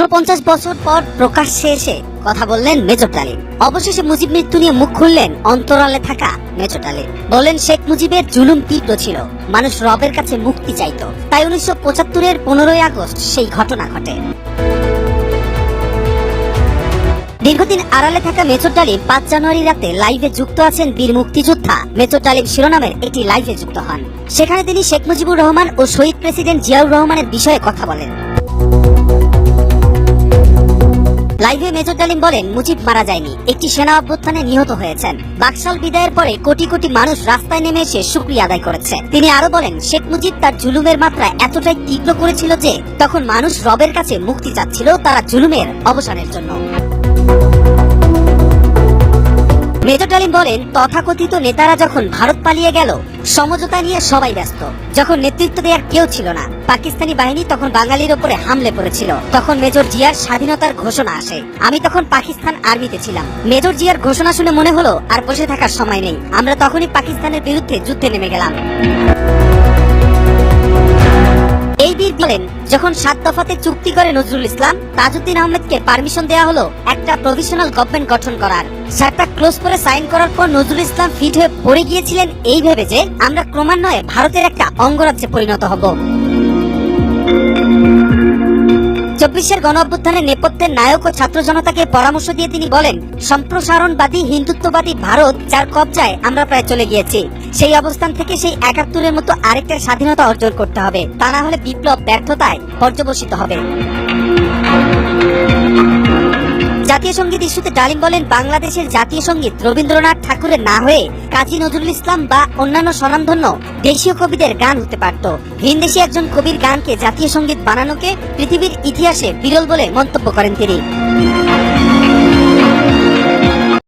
উনপঞ্চাশ বছর পর প্রকাশ্যে এসে কথা বললেন মেজর ডালিম। অবশেষে মুজিব মৃত্যু নিয়ে মুখ খুললেন অন্তরালে থাকা মেজর ডালিম। বললেন, শেখ মুজিবের জুলুম তীব্র ছিল। মানুষ রবের কাছে মুক্তি চাইতো। তাই উনিশশো পঁচাত্তরের পনেরোই আগস্ট সেই ঘটনা ঘটে। দীর্ঘদিন আড়ালে থাকা মেজর ডালিম পাঁচ জানুয়ারি রাতে লাইভে যুক্ত আছেন বীর মুক্তিযোদ্ধা মেজর ডালিম শিরোনামের একটি লাইভে যুক্ত হন। সেখানে তিনি শেখ মুজিবুর রহমান ও শহীদ প্রেসিডেন্ট জিয়াউর রহমানের বিষয়ে কথা বলেন। লাইভে মেজর ডালিম বলেন, মুজিব মারা যায়নি। একটি সেনা অভ্যুত্থানে নিহত হয়েছেন। বাকশাল বিদায়ের পরে কোটি কোটি মানুষ রাস্তায় নেমে এসে শুক্রিয়া আদায় করেছে। তিনি আরও বলেন, শেখ মুজিব তার জুলুমের মাত্রা এতটাই তীব্র করেছিল যে, তখন মানুষ রবের কাছে মুক্তি চাচ্ছিল তারা জুলুমের অবসানের জন্য। মেজর ডালিম বলেন, তথাকথিত নেতারা যখন ভারত পালিয়ে গেল, সমঝোতা নিয়ে সবাই ব্যস্ত। যখন নেতৃত্ব দেওয়ার কেউ ছিল না, পাকিস্তানি বাহিনী তখন বাঙালির ওপরে হামলে পড়েছিল। তখন মেজর জিয়ার স্বাধীনতার ঘোষণা আসে। আমি তখন পাকিস্তান আর্মিতে ছিলাম। মেজর জিয়ার ঘোষণা শুনে মনে হলো, আর বসে থাকার সময় নেই। আমরা তখনই পাকিস্তানের বিরুদ্ধে যুদ্ধে নেমে গেলাম। বলেন, যখন সাত দফাতে চুক্তি করে নজরুল ইসলাম, তাজউদ্দিন আহমেদকে পারমিশন দেওয়া হলো, একটা প্রভিশনাল গভর্নমেন্ট গঠন করার। সারটা ক্লোজ করে সাইন করার পর নজরুল ইসলাম ফিট হয়ে পড়ে গিয়েছিলেন এই ভেবে যে আমরা ক্রমান্বয়ে ভারতের একটা অঙ্গরাজ্যে পরিণত হব। চব্বিশের গণ অভ্যুত্থানের নেপথ্যের নায়ক ও ছাত্র জনতাকে পরামর্শ দিয়ে তিনি বলেন, সম্প্রসারণবাদী, হিন্দুত্ববাদী ভারত যার কবজায় আমরা প্রায় চলে গিয়েছি, সেই অবস্থান থেকে সেই একাত্তরের মতো আরেকটা স্বাধীনতা অর্জন করতে হবে। তা না হলে বিপ্লব ব্যর্থতায় পর্যবসিত হবে। জাতীয় সংগীত ইস্যুতে ডালিম বলেন বাংলাদেশের জাতীয় সংগীত রবীন্দ্রনাথ ঠাকুরের না হয়ে কাজী নজরুল ইসলাম বা অন্যান্য স্বনামধন্য দেশীয় কবিদের গান হতে পারত। ভিনদেশি একজন কবির গানকে জাতীয় সংগীত বানানোকে পৃথিবীর ইতিহাসে বিরল বলে মন্তব্য করেন তিনি।